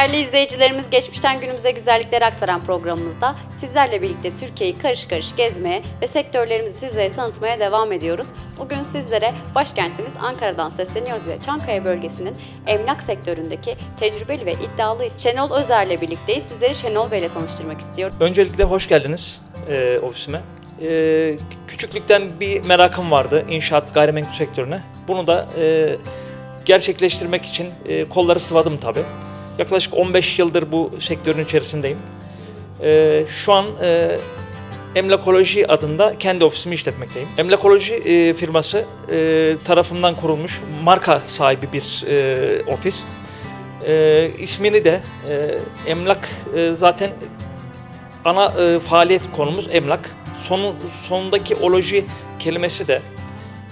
Değerli izleyicilerimiz geçmişten günümüze güzellikleri aktaran programımızda sizlerle birlikte Türkiye'yi karış karış gezmeye ve sektörlerimizi sizlere tanıtmaya devam ediyoruz. Bugün sizlere başkentimiz Ankara'dan sesleniyoruz ve Çankaya bölgesinin emlak sektöründeki tecrübeli ve iddialı Şenol Özer'le birlikteyiz. Sizleri Şenol Bey'le tanıştırmak istiyorum. Öncelikle hoş geldiniz e, ofisime. E, küçüklükten bir merakım vardı inşaat gayrimenkul sektörüne. Bunu da e, gerçekleştirmek için e, kolları sıvadım tabii. Yaklaşık 15 yıldır bu sektörün içerisindeyim. E, şu an e, Emlakoloji adında kendi ofisimi işletmekteyim. Emlakoloji e, firması e, tarafından kurulmuş marka sahibi bir e, ofis. E, ismini de e, emlak e, zaten ana e, faaliyet konumuz emlak. Sonu, sonundaki oloji kelimesi de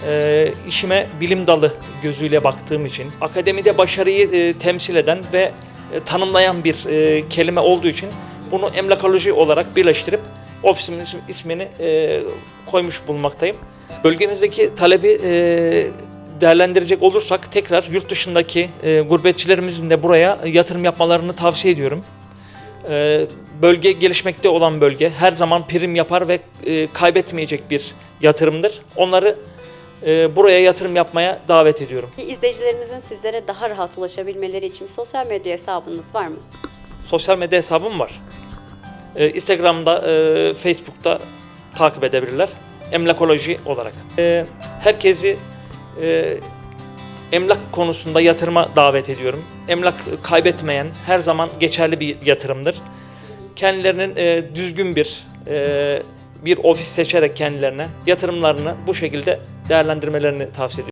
e, işime bilim dalı gözüyle baktığım için akademide başarıyı e, temsil eden ve e, tanımlayan bir e, kelime olduğu için bunu emlakoloji olarak birleştirip ofisimin ism- ismini e, koymuş bulunmaktayım. Bölgemizdeki talebi e, değerlendirecek olursak tekrar yurt dışındaki e, gurbetçilerimizin de buraya yatırım yapmalarını tavsiye ediyorum. Ee, bölge gelişmekte olan bölge her zaman prim yapar ve e, kaybetmeyecek bir yatırımdır. Onları e, buraya yatırım yapmaya davet ediyorum. İzleyicilerimizin sizlere daha rahat ulaşabilmeleri için bir sosyal medya hesabınız var mı? Sosyal medya hesabım var. Ee, Instagram'da, e, Facebook'ta takip edebilirler. Emlakoloji olarak. Ee, herkesi e, emlak konusunda yatırıma davet ediyorum. Emlak kaybetmeyen her zaman geçerli bir yatırımdır. Kendilerinin e, düzgün bir e, bir ofis seçerek kendilerine yatırımlarını bu şekilde değerlendirmelerini tavsiye ediyorum.